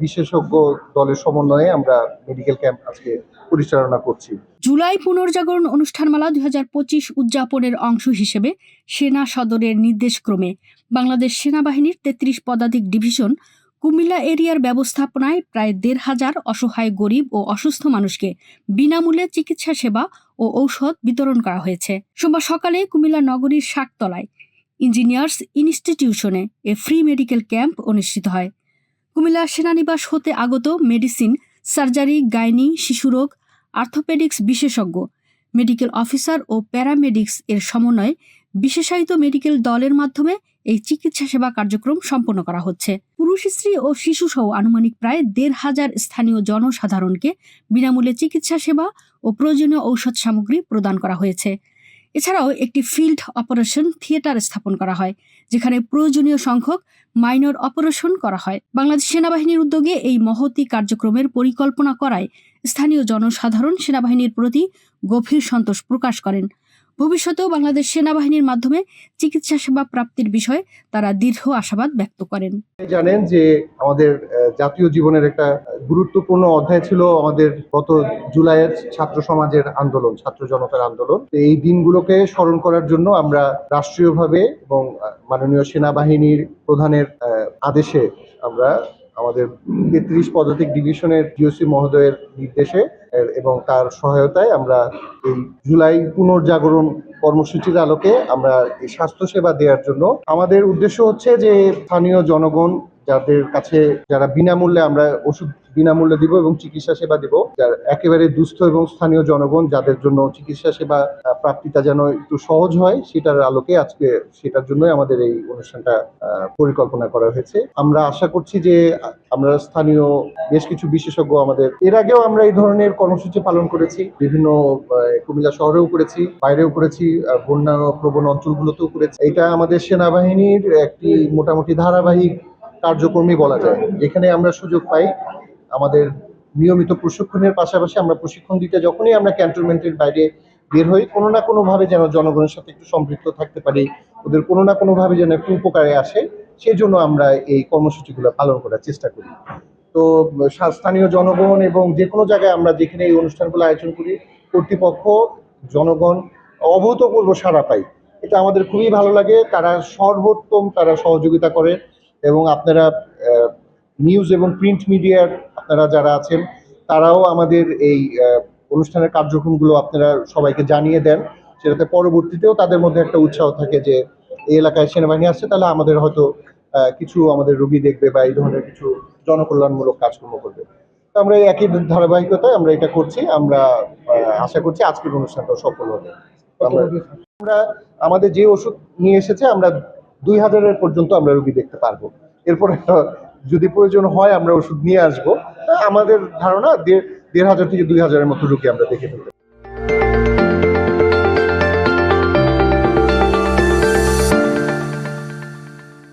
বিশেষজ্ঞ দলের সমন্বয়ে আমরা মেডিকেল ক্যাম্প আজকে পরিচালনা করছি। জুলাই পুনর্জাগরণ অনুষ্ঠানমালা দুই হাজার পঁচিশ উদযাপনের অংশ হিসেবে সেনা সদরের নির্দেশক্রমে বাংলাদেশ সেনাবাহিনীর তেত্রিশ পদাতিক ডিভিশন কুমিল্লা এরিয়ার ব্যবস্থাপনায় প্রায় দেড় হাজার অসহায় গরিব ও অসুস্থ মানুষকে বিনামূল্যে চিকিৎসা সেবা ও ঔষধ বিতরণ করা হয়েছে। সোমবার সকালে কুমিল্লা নগরীর শাকতলায় ইঞ্জিনিয়ার্স ইনস্টিটিউশনে এ ফ্রি মেডিকেল ক্যাম্প অনুষ্ঠিত হয়। কুমিল্লা সেনানিবাস হতে আগত মেডিসিন, সার্জারি, গাইনি শিশুরোগ আর্থোপেডিক্স বিশেষজ্ঞ, মেডিকেল অফিসার ও প্যারামেডিক্স এর সমন্বয়ে বিশেষায়িত মেডিকেল দলের মাধ্যমে এই চিকিৎসা সেবা কার্যক্রম সম্পন্ন করা হচ্ছে। পুরুষ স্ত্রী ও শিশুসহ আনুমানিক প্রায় দেড় হাজার স্থানীয় জনসাধারণকে বিনামূল্যে চিকিৎসা সেবা ও প্রয়োজনীয় ঔষধ সামগ্রী প্রদান করা হয়েছে। এছাড়াও একটি ফিল্ড অপারেশন থিয়েটার স্থাপন করা হয়, যেখানে প্রয়োজনীয় সংখ্যক মাইনর অপারেশন করা হয়। বাংলাদেশ সেনাবাহিনীর উদ্যোগে এই মহতি কার্যক্রমের পরিকল্পনা করায় স্থানীয় জনসাধারণ সেনাবাহিনীর প্রতি গভীর সন্তোষ প্রকাশ করেন। ভবিষ্যতেও বাংলাদেশ সেনাবাহিনীর মাধ্যমে চিকিৎসা সেবা প্রাপ্তির বিষয়ে তারা দীর্ঘ আশাবাদ ব্যক্ত করেন। জানেন যে আমাদের জাতীয় জীবনের একটা গুরুত্বপূর্ণ অধ্যায় ছিল আমাদের গত জুলাইয়ের ছাত্র সমাজের আন্দোলন, ছাত্র জনতার আন্দোলন। এই দিনগুলোকে স্মরণ করার জন্য আমরা রাষ্ট্রীয়ভাবে এবং মাননীয় সেনাবাহিনীর প্রধানের আদেশে আমরা আমাদের তেত্রিশ পদাতিক ডিভিশনের জিওসি মহোদয়ের নির্দেশে এবং তার সহায়তায় আমরা এই জুলাই পুনর্জাগরণ কর্মসূচির আলোকে আমরা এই স্বাস্থ্যসেবা দেওয়ার জন্য, আমাদের উদ্দেশ্য হচ্ছে যে স্থানীয় জনগণ যাদের কাছে যারা বিনামূল্যে আমরা ওষুধ বিনামূল্যে দিব এবং চিকিৎসা সেবা দিব, যার একেবারে দুস্থ এবং স্থানীয় জনগণ যাদের জন্য চিকিৎসা সেবা প্রাপ্তিটা যেন একটু সহজ হয়, সেটার আলোকে আজকে সেটার জন্যই আমাদের এই অনুষ্ঠানটা পরিকল্পনা করা হয়েছে। আমরা আশা করছি যে, আমরা স্থানীয় বেশ কিছু বিশেষজ্ঞ আমাদের, এর আগেও আমরা এই ধরনের কর্মসূচি পালন করেছি। বিভিন্ন কুমিল্লা শহরেও করেছি, বাইরেও করেছি বন্যা প্রবণ অঞ্চলগুলোতেও করেছি। এটা আমাদের সেনাবাহিনীর একটি মোটামুটি ধারাবাহিক কার্যক্রমই বলা যায়। যেখানে আমরা সুযোগ পাই আমাদের নিয়মিত প্রশিক্ষণের পাশাপাশি আমরা প্রশিক্ষণ দিতে যখনই আমরা ক্যান্টনমেন্টের বাইরে বের হই, কোনো না কোনোভাবে যেন জনগণের সাথে একটু সম্পৃক্ত থাকতে পারি, ওদের কোনো না কোনোভাবে যেন একটু উপকারে আসে সেই জন্য আমরা এই কর্মসূচিগুলো পালন করার চেষ্টা করি। তো, স্থানীয় জনগণ এবং যে কোনো জায়গায় আমরা যেখানে এই অনুষ্ঠানগুলো আয়োজন করি, কর্তৃপক্ষ, জনগণ অভূতপূর্ব সাড়া পাই এটা আমাদের খুবই ভালো লাগে, তারা সর্বোত্তম তারা সহযোগিতা করে। এবং আপনারা নিউজ এবং প্রিন্ট মিডিয়ার আপনারা যারা আছেন তারাও আমাদের এই অনুষ্ঠানের কার্যক্রমগুলো আপনারা সবাইকে জানিয়ে দেন। সেটাতে পরবর্তীতেও তাদের মধ্যে একটা উৎসাহ থাকে যে এই এলাকায় সেনাবাহিনী আসছে তাহলে আমাদের হয়তো আহ, কিছু আমাদের রুগী দেখবে বা এই ধরনের কিছু জনকল্যাণমূলক কাজকর্ম করবে। তো আমরা একই ধারাবাহিকতায় আমরা এটা করছি আমরা আশা করছি আজকের অনুষ্ঠানটাও সফল হবে। আমরা আমাদের যে ওষুধ নিয়ে এসেছে আমরা দুই হাজারের পর্যন্ত আমরা রুগী দেখতে পারব এরপরে যদি প্রয়োজন হয় আমরা ওষুধ নিয়ে আসব আমাদের ধারণা দেড় হাজার থেকে দুই হাজারের মতো রুগী আমরা দেখে ফেলতে পারব।